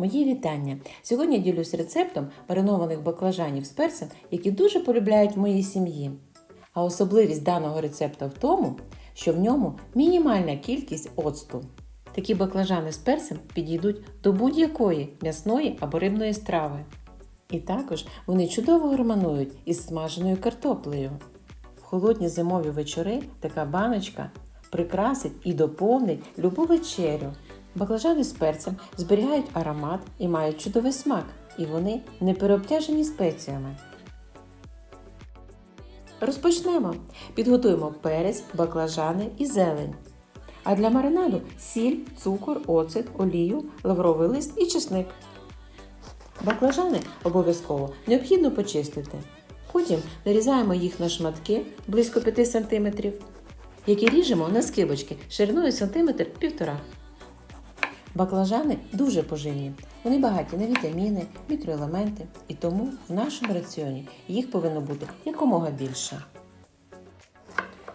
Мої вітання! Сьогодні я ділюсь рецептом маринованих баклажанів з перцем, які дуже полюбляють в моїй сім'ї. А особливість даного рецепта в тому, що в ньому мінімальна кількість оцту. Такі баклажани з перцем підійдуть до будь-якої м'ясної або рибної страви. І також вони чудово гармонують із смаженою картоплею. В холодні зимові вечори така баночка прикрасить і доповнить любу вечерю. Баклажани з перцем зберігають аромат і мають чудовий смак, і вони не переобтяжені спеціями. Розпочнемо. Підготуємо перець, баклажани і зелень. А для маринаду сіль, цукор, оцет, олію, лавровий лист і чесник. Баклажани обов'язково необхідно почистити. Потім нарізаємо їх на шматки близько 5 см, які ріжемо на скибочки шириною сантиметр півтора. Баклажани дуже поживні. Вони багаті на вітаміни, мікроелементи, і тому в нашому раціоні їх повинно бути якомога більше.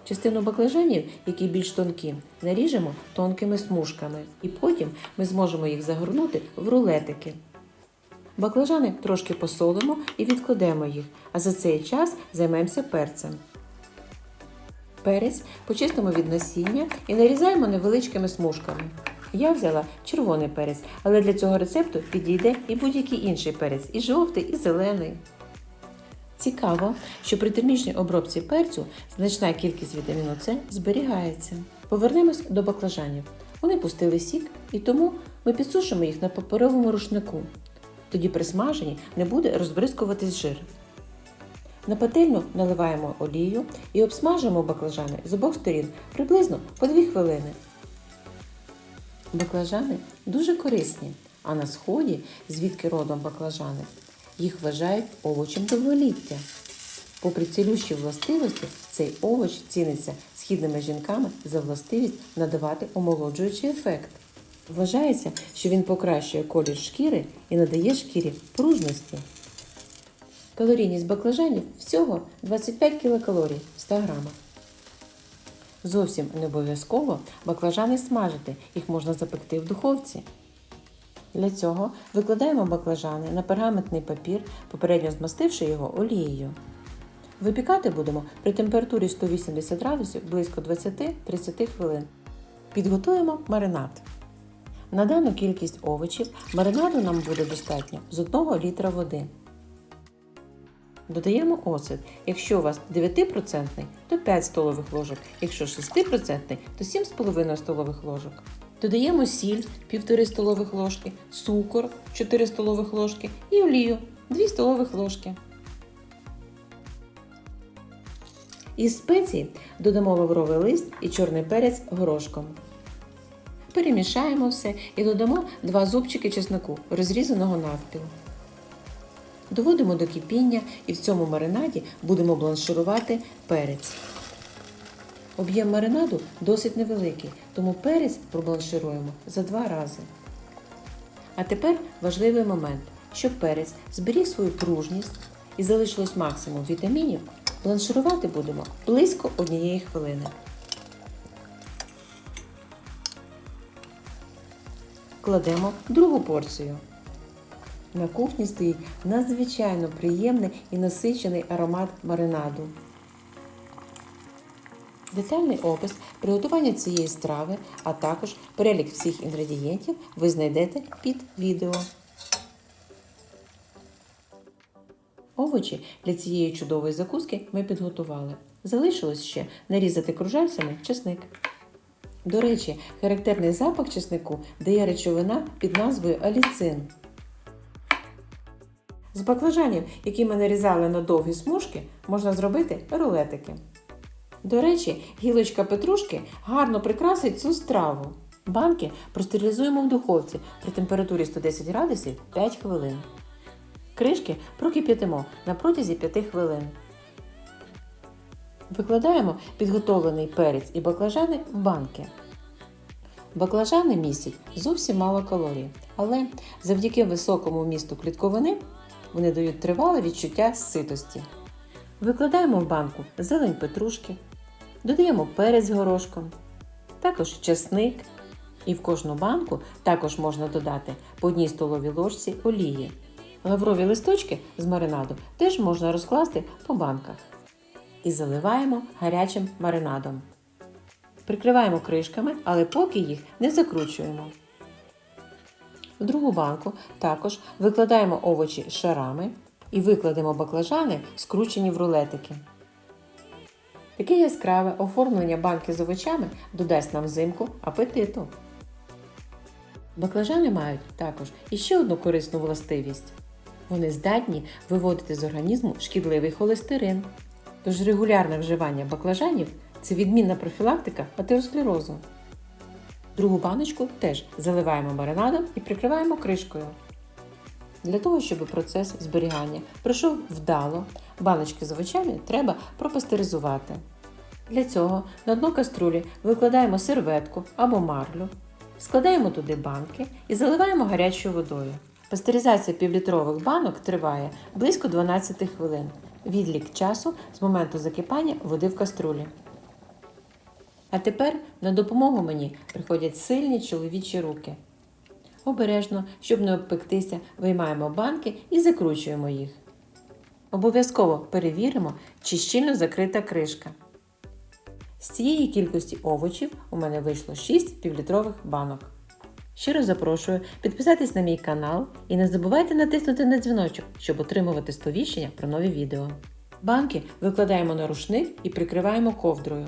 Частину баклажанів, які більш тонкі, наріжемо тонкими смужками, і потім ми зможемо їх загорнути в рулетики. Баклажани трошки посолимо і відкладемо їх, а за цей час займемося перцем. Перець почистимо від насіння і нарізаємо невеличкими смужками. Я взяла червоний перець, але для цього рецепту підійде і будь-який інший перець, і жовтий, і зелений. Цікаво, що при термічній обробці перцю значна кількість вітаміну С зберігається. Повернемось до баклажанів. Вони пустили сік, і тому ми підсушимо їх на паперовому рушнику. Тоді при смаженні не буде розбризкуватись жир. На пательню наливаємо олію і обсмажуємо баклажани з обох сторін приблизно по 2 хвилини. Баклажани дуже корисні, а на сході, звідки родом баклажани, їх вважають овочем довголіття. Попри цілющі властивості, цей овоч ціниться східними жінками за властивість надавати омолоджуючий ефект. Вважається, що він покращує колір шкіри і надає шкірі пружності. Калорійність баклажанів всього 25 кілокалорій в 100 грамах. Зовсім не обов'язково баклажани смажити, їх можна запекти в духовці. Для цього викладаємо баклажани на пергаментний папір, попередньо змастивши його олією. Випікати будемо при температурі 180 градусів близько 20-30 хвилин. Підготуємо маринад. На дану кількість овочів маринаду нам буде достатньо з 1 літра води. Додаємо оцет. Якщо у вас 9%, то 5 столових ложок, якщо 6%, то 7,5 столових ложок. Додаємо сіль 1,5 столових ложки, цукор 4 столових ложки і олію 2 столових ложки. Із спецій додамо лавровий лист і чорний перець горошком. Перемішаємо все і додамо 2 зубчики чеснику, розрізаного навпіл. Доводимо до кипіння і в цьому маринаді будемо бланширувати перець. Об'єм маринаду досить невеликий, тому перець пробланшируємо за два рази. А тепер важливий момент, щоб перець зберіг свою пружність і залишилось максимум вітамінів, бланширувати будемо близько однієї хвилини. Кладемо другу порцію. На кухні стоїть надзвичайно приємний і насичений аромат маринаду. Детальний опис приготування цієї страви, а також перелік всіх інгредієнтів ви знайдете під відео. Овочі для цієї чудової закуски ми підготували. Залишилось ще нарізати кружальцями чесник. До речі, характерний запах чеснику дає речовина під назвою аліцин. З баклажанів, які ми нарізали на довгі смужки, можна зробити рулетики. До речі, гілочка петрушки гарно прикрасить цю страву. Банки простерилізуємо в духовці при температурі 110 градусів 5 хвилин. Кришки прокип'ятимо на протязі 5 хвилин. Викладаємо підготовлений перець і баклажани в банки. Баклажани містять зовсім мало калорій, але завдяки високому вмісту клітковини вони дають тривале відчуття ситості. Викладаємо в банку зелень петрушки, додаємо перець горошком, також чесник, І в кожну банку також можна додати по одній столовій ложці олії. Лаврові листочки з маринаду теж можна розкласти по банках. І заливаємо гарячим маринадом. Прикриваємо кришками, але поки їх не закручуємо. В другу банку також викладаємо овочі шарами і викладемо баклажани, скручені в рулетики. Таке яскраве оформлення банки з овочами додасть нам взимку апетиту. Баклажани мають також іще одну корисну властивість. Вони здатні виводити з організму шкідливий холестерин. Тож регулярне вживання баклажанів це відмінна профілактика атеросклерозу. Другу баночку теж заливаємо маринадом і прикриваємо кришкою. Для того, щоб процес зберігання пройшов вдало, баночки з овочами треба пропастеризувати. Для цього на дно каструлі викладаємо серветку або марлю, складаємо туди банки і заливаємо гарячою водою. Пастеризація півлітрових банок триває близько 12 хвилин. Відлік часу з моменту закипання води в каструлі. А тепер на допомогу мені приходять сильні чоловічі руки. Обережно, щоб не обпектися, виймаємо банки і закручуємо їх. Обов'язково перевіримо, чи щільно закрита кришка. З цієї кількості овочів у мене вийшло 6 півлітрових банок. Щиро запрошую підписатись на мій канал і не забувайте натиснути на дзвіночок, щоб отримувати сповіщення про нові відео. Банки викладаємо на рушник і прикриваємо ковдрою.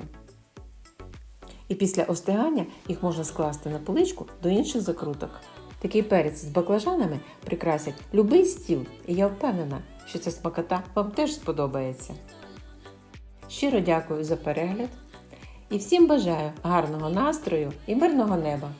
І після остигання їх можна скласти на поличку до інших закруток. Такий перець з баклажанами прикрасять любий стіл, і я впевнена, що ця смакота вам теж сподобається. Щиро дякую за перегляд і всім бажаю гарного настрою і мирного неба!